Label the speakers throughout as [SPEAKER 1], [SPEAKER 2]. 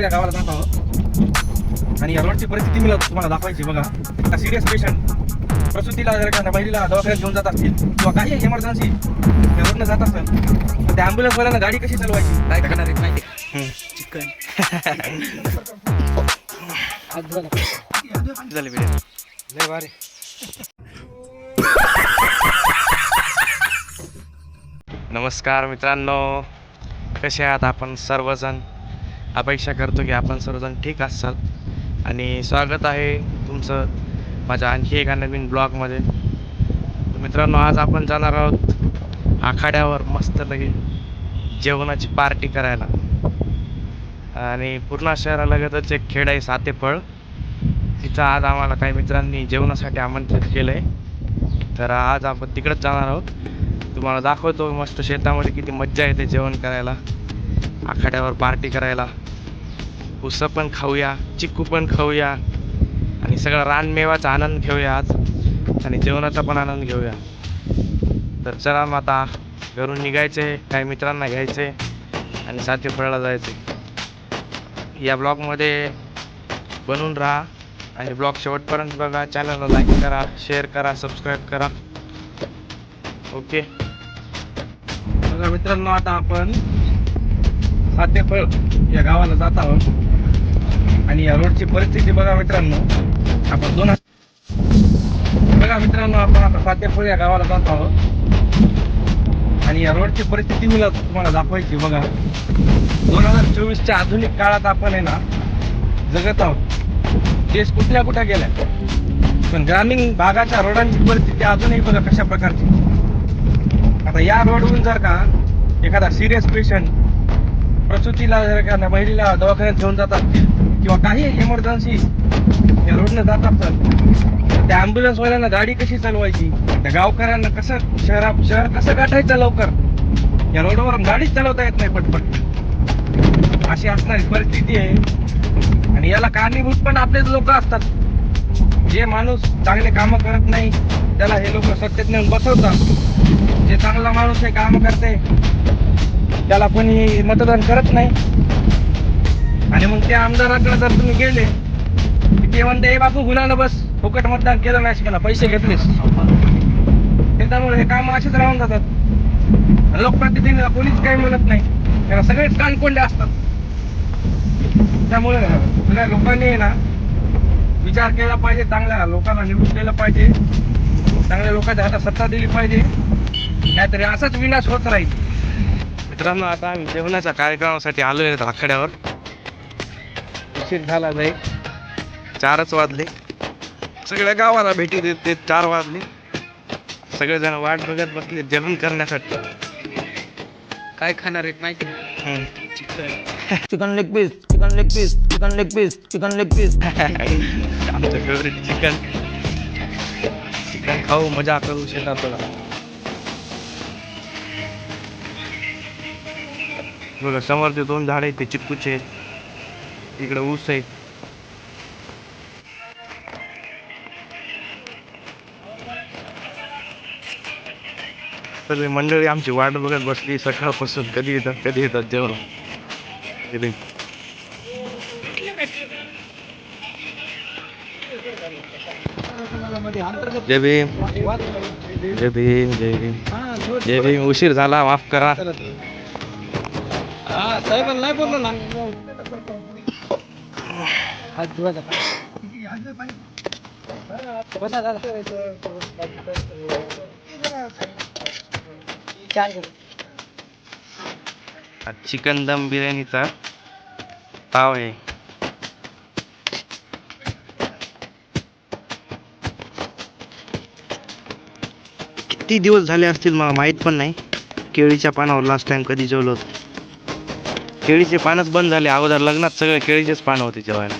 [SPEAKER 1] या गावाला जात आहोत. आणि या रोडची परिस्थिती मी तुम्हाला दाखवायची बघा. आता सिरियस पेशंट प्रसूतीला जर एखाद्या महिलेला दवाखान्यात घेऊन जात असतील किंवा काही इमर्जन्सी या रोडनं जात असेल तर त्या ॲम्ब्युलन्सवाल्यांना गाडी कशी चालवायची?
[SPEAKER 2] काय करणार आहे माहिती चिकन.
[SPEAKER 1] झाले व्हिडिओ लय भारी. नमस्कार मित्रांनो. कसे आहात आपण सर्वजण? अपेक्षा करतो की आपण सर्वजण ठीक असाल. आणि स्वागत आहे तुमचं माझ्या आणखी एका नवीन ब्लॉगमध्ये. मित्रांनो आज आपण जाणार आहोत आखाड्यावर मस्त लगे जेवणाची पार्टी करायला. आणि पूर्ण शहरालगतच एक खेड आहे सातेफळ. तिथं आज आम्हाला काही मित्रांनी जेवणासाठी आमंत्रित केलं आहे तर आज आपण तिकडंच जाणार आहोत. तुम्हाला दाखवतो मस्त शेतामध्ये किती मज्जा येते जेवण करायला. आखाड्यावर पार्टी करायला. उसं पण खाऊया चिक्कू पण खाऊया आणि सगळा रानमेवाचा आनंद घेऊया आज आणि जेवणाचा पण आनंद घेऊया. तर चला मग आता घरून निघायचे काही मित्रांना घ्यायचे आणि सातेफळला जायचे. या ब्लॉगमध्ये बनून राहा आणि ब्लॉग शेवटपर्यंत बघा. चॅनलला लाईक करा शेअर करा सबस्क्राईब करा. ओके बघा मित्रांनो आता आपण सातेफळ या गावाला जात आहोत आणि या रोडची परिस्थिती बघा मित्रांनो. आपण दोन बघा मित्रांनो आपण आता सातेफळ या गावाला जात आहोत आणि या रोडची परिस्थिती मला तुम्हाला दाखवायची बघा. दोन हजार चोवीसच्या आधुनिक काळात आपण आहे ना जगत आहोत. देश कुठल्या कुठे गेल्या? पण ग्रामीण भागाच्या रोडांची परिस्थिती अजूनही बघा कशा प्रकारची. आता या रोडवरून जर का एखादा सिरियस पेशंट प्रसूतीला जर का महिलेला दवाखान्यात घेऊन जातात किंवा काही इमर्जन्सी या रोडनं जातात तर. त्या ॲम्ब्युलन्सवाल्यांना गाडी कशी चालवायची? त्या गावकऱ्यांना कसं शहरा शहर कसं गाठायचं लवकर? या रोडवर गाडीच चालवता येत नाही पटपट. अशी असणारी परिस्थिती आहे. आणि याला कारणीभूत पण आपलेच लोक असतात. जे माणूस चांगले कामं करत नाही त्याला हे लोक सत्तेत नेऊन बसवतात. जे चांगला माणूस हे काम करते त्याला कोणी मतदान करत नाही. आणि मग त्या आमदाराकडे जर तुम्ही गेले ते म्हणते बापू गुन्हा बस. फुकट मतदान केलं नाही मला पैसे घेतलेस. त्याच्यामुळे हे काम असेच राहून जातात. लोकप्रतिनिधीला कोणीच काही म्हणत नाही. त्याला सगळेच कानकोंडे असतात. त्यामुळे सगळ्या लोकांनी आहे ना विचार केला पाहिजे चांगल्या लोकांना निवडून दिलं पाहिजे. चांगल्या लोकांच्या हातात सत्ता दिली पाहिजे. नाहीतरी असाच विनाश होत राहील. मित्रांनो आता आम्ही जेवणाच्या कार्यक्रमासाठी आलो आहे आखाड्यावर. उशीर झाला नाही. चारच वाजले. सगळ्या गावाला भेटी देत देत चार वाजले. सगळेजण वाट बघत बसले जेवण करण्यासाठी.
[SPEAKER 2] काय खाणार आहे माहिती? Chicken
[SPEAKER 3] leg piece chicken leg piece chicken leg piece chicken leg piece
[SPEAKER 1] आमचं फेवरेट चिकन चिकन खाऊ मजा करू शेतात बघा समोरचे दोन झाड आहेत ते चिक्कूचे आहेत. इकडे ऊस आहे सगळी मंडळी आमची वाट बघत बसली सकाळपासून. कधी येतात कधी येतात जेवण. जय भीम. जय भीम जय भीम. जय भीम उशीर झाला माफ करा.
[SPEAKER 3] साहेब नाही बोललो ना. हात धुवायचा बसा दादा.
[SPEAKER 1] चार चिकन दम बिर्याणीचा ताव आहे. किती दिवस झाले असतील मला माहीत पण नाही. केळीच्या पानावर लास्ट टाइम कधी जेवलो होतो. केळीचे पानच बंद झाले. अगोदर लग्नात सगळे केळीचेच पानं होते जेवायला.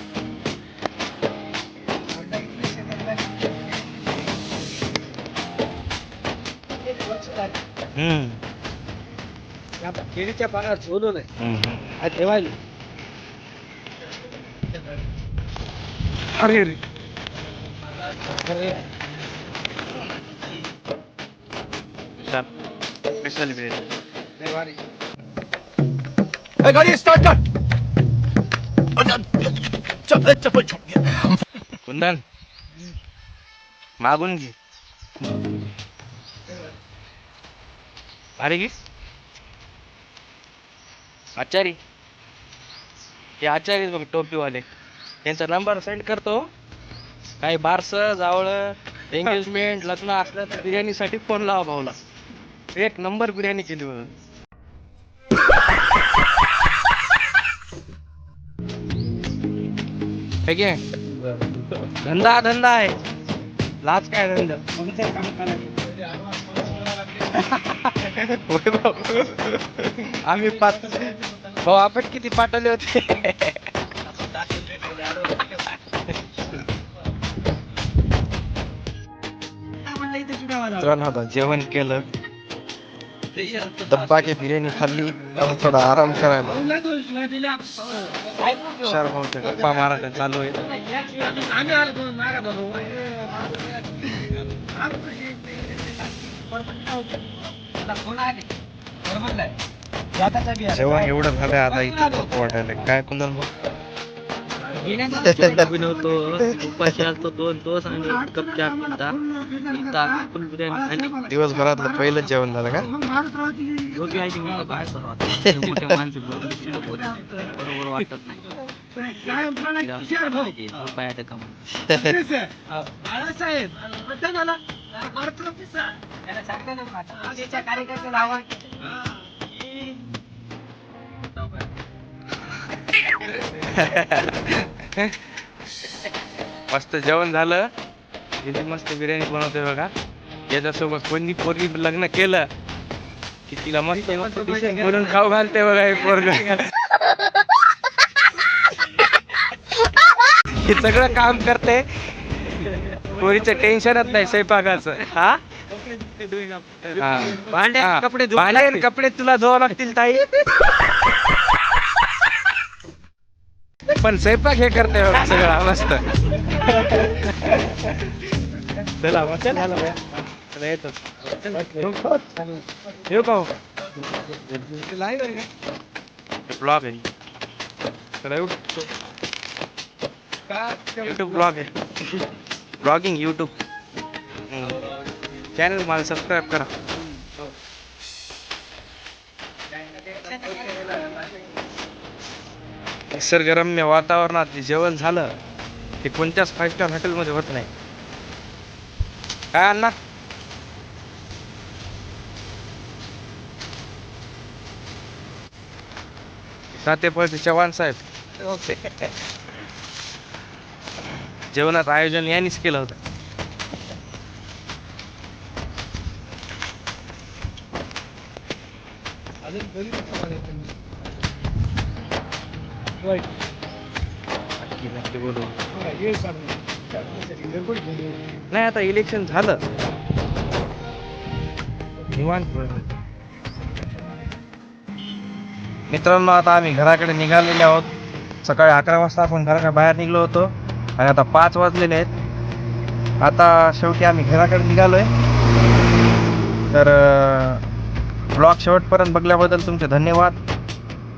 [SPEAKER 3] केळीच्या पानात
[SPEAKER 1] हम्म.
[SPEAKER 3] हा ठेवायला
[SPEAKER 1] अरे अरे.
[SPEAKER 3] अरे, गाडी स्टार्ट कर.
[SPEAKER 1] कुंदन मागून घे. भारी घे आचारी. हे आचारी बघ टोपीवाले. त्यांचा नंबर सेंड करतो हो. काही बारस जावळ एंगेजमेंट लग्न असलं तर बिर्याणीसाठी फोन लावा भाऊला. एक नंबर बिर्याणी केली बघ ठीक आहे धंदा धंदा आहे लाज काय धंदा। होय भाऊ. आम्ही पाच भाऊ आपण किती पाठवले होते? मित्रांनो, आता जेवण केलं. डब्बा की बिर्याणी खाल्ली आता थोडा आराम करायला. चार भाऊच्या गप्पा मारायला चालू आहे जेव्हा एवढं झालं आता इथे वाटायला. काय कुंदन भाऊ?
[SPEAKER 2] बनवतो उपाशी असतो दोन दोस आणि कप चहा पिता इथं फुल बिर्याणी आणि
[SPEAKER 1] दिवसभरातलं पहिलंच जेवण झालं का?
[SPEAKER 2] योग्य आहे की मला बाहेर सर्वात मोठ्या माणसं बरोबर वाटत नाही रुपयाचं
[SPEAKER 1] मस्त जेवण झालं. इथे मस्त बिर्याणी बनवते बघा. याच्यासोबत कोणी पोरगी लग्न केलं की तिला मस्त म्हणून खाऊ घालते बघा हे पोरग. हे सगळं काम करते. पोरीचं टेन्शनच नाही स्वयंपाकाचं. हा.
[SPEAKER 2] कपडे
[SPEAKER 1] भांडे. कपडे तुला धुवा लागतील ताई. पण स्वयंपाक हे करते बघ सगळं मस्त। चला मग चल। चला येतो येऊ का हो? ब्लॉग आहे चला येऊ युट्यूब ब्लॉग आहे ब्लॉगिंग युट्यूब चॅनल मला सबस्क्राईब करा। निसर्गरम्य वातावरणात जे जेवण झालं ते कोणत्याच फाईव्ह स्टार हॉटेलमध्ये होत नाही. काय अण्णा? सातेपळचे चव्हाण साहेब. जेवणाचं आयोजन यांनीच केलं होतं. नक्की नक्की बोलू नाही आता इलेक्शन झालं. निवांत बोलू. मित्रांनो आता आम्ही घराकडे निघालेले आहोत. सकाळी अकरा वाजता आपण घराकडे बाहेर निघलो होतो आणि आता पाच वाजलेले आहेत. आता शेवटी आम्ही घराकडे निघालो आहे तर ब्लॉग शेवटपर्यंत बघल्याबद्दल तुमचे धन्यवाद.